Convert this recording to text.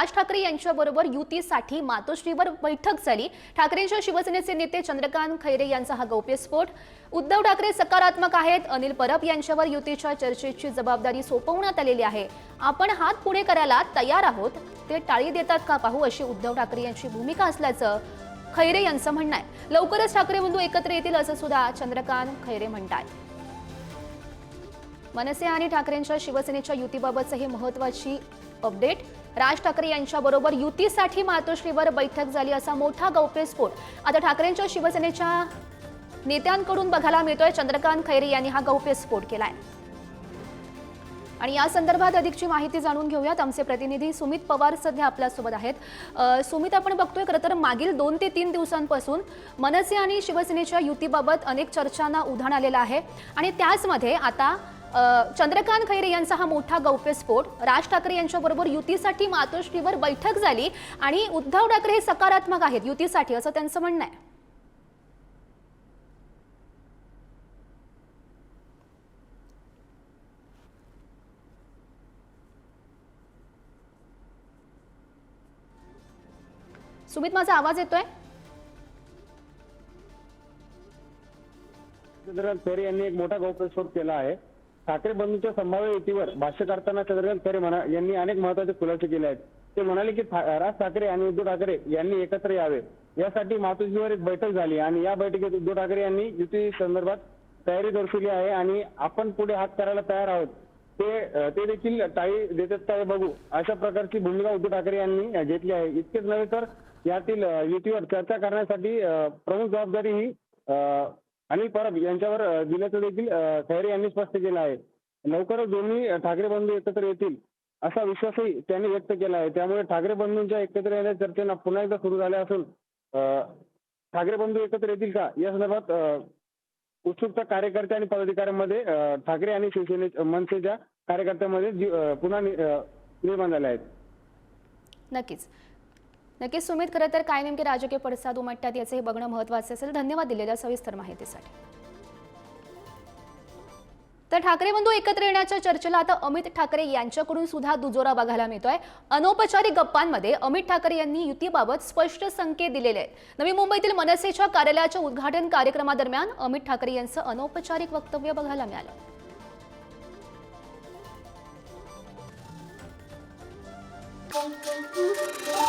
राज ठाकरे यांच्याबरोबर युतीसाठी मातोश्रीवर बैठक झाली. ठाकरेंच्या शिवसेनेचे नेते चंद्रकांत खैरे यांचा हा गौप्यस्फोट उद्धव ठाकरे सकारात्मक आहेत. अनिल परब यांच्यावर युतीच्या चर्चेची जबाबदारी सोपवण्यात आलेली आहे. आपण हात पुढे करायला तयार आहोत. ते टाळी देतात का पाहू अशी उद्धव ठाकरे यांची भूमिका असल्याचं खैरे यांचं म्हणणं आहे. लवकरच ठाकरे बंधू एकत्र येतील असं सुद्धा चंद्रकांत खैरे म्हणतात मनसे आणि ठाकरेंच्या शिवसेनेच्या युतीबाबतचं हे महत्वाची अपडेट राज ठाकरे यांच्याबरोबर युतीसाठी मातोश्रीवर बैठक झाली असा मोठा गौप्यस्फोट आता ठाकरेंच्या शिवसेनेच्या नेत्यांकडून बघायला मिळतोय चंद्रकांत खैरे यांनी हा गौप्यस्फोट केलाय. आणि या संदर्भात अधिकची माहिती जाणून घेऊयात. आमचे प्रतिनिधी सुमित पवार सध्या आपल्यासोबत आहेत. सुमित आपण बघतोय खरं तर मागील दोन ते तीन दिवसांपासून मनसे आणि शिवसेनेच्या युतीबाबत अनेक चर्चांना उधाण आलेलं आहे. आणि त्याचमध्ये आता चंद्रकांत खैरे यांचा हा मोठा गौप्यस्फोट राज ठाकरे यांच्याबरोबर युतीसाठी मातोश्रीवर बैठक झाली आणि उद्धव ठाकरे हे सकारात्मक आहेत युतीसाठी असं त्यांचं म्हणणं आहे. सुमित माझा आवाज येतोय? चंद्रकांत खैरे यांनी एक मोठा गौप्यस्फोट केला आहे. ठाकरे बंधूच्या संभाव्य युतीवर भाष्य करताना चंद्रकांत खरे म्हणा यांनी अनेक महत्त्वाचे खुलासे केले आहेत. ते म्हणाले की राज ठाकरे आणि उद्धव ठाकरे यांनी एकत्र यावे. यासाठी मातोजीवर एक बैठक झाली आणि या बैठकीत उद्धव ठाकरे यांनी युती संदर्भात तयारी दर्शवली आहे आणि आपण पुढे हात करायला तयार आहोत. ते ते देखील टाळी देतात का बघू अशा प्रकारची भूमिका उद्धव ठाकरे यांनी घेतली आहे. इतकेच नव्हे तर यातील युतीवर चर्चा करण्यासाठी प्रमुख जबाबदारी ही आणि परब यांच्यावर दिल्याचं देखील खैरे यांनी स्पष्ट केलं आहे. लवकरच दोन्ही ठाकरे बंधू एकत्र येतील असा विश्वासही त्यांनी व्यक्त केला आहे. त्यामुळे ठाकरे बंधूंच्या एकत्र येण्याच्या चर्चेला पुन्हा एकदा सुरू झाल्या असून ठाकरे बंधू एकत्र येतील का? या संदर्भात उत्सुकता कार्यकर्ते आणि पदाधिकाऱ्यांमध्ये ठाकरे आणि शिवसेने मनसेच्या कार्यकर्त्यांमध्ये पुन्हा निर्माण झाल्या आहेत. नक्कीच. नक्कीच सुमित खरं तर काय नेमके राजकीय पडसाद उमटतात याचं हे बघणं महत्त्वाचं असेल. धन्यवाद दिलेल्या सविस्तर माहितीसाठी. तर ठाकरे बंधू एकत्र येण्याच्या चर्चेला आता अमित ठाकरे यांच्याकडून सुद्धा दुजोरा बघायला मिळतोय. अनौपचारिक गप्पांमध्ये अमित ठाकरे यांनी युतीबाबत स्पष्ट संकेत दिलेले आहेत. नवी मुंबईतील मनसेच्या कार्यालयाच्या उद्घाटन कार्यक्रमादरम्यान अमित ठाकरे यांचं अनौपचारिक वक्तव्य बघायला मिळालं. Thank you.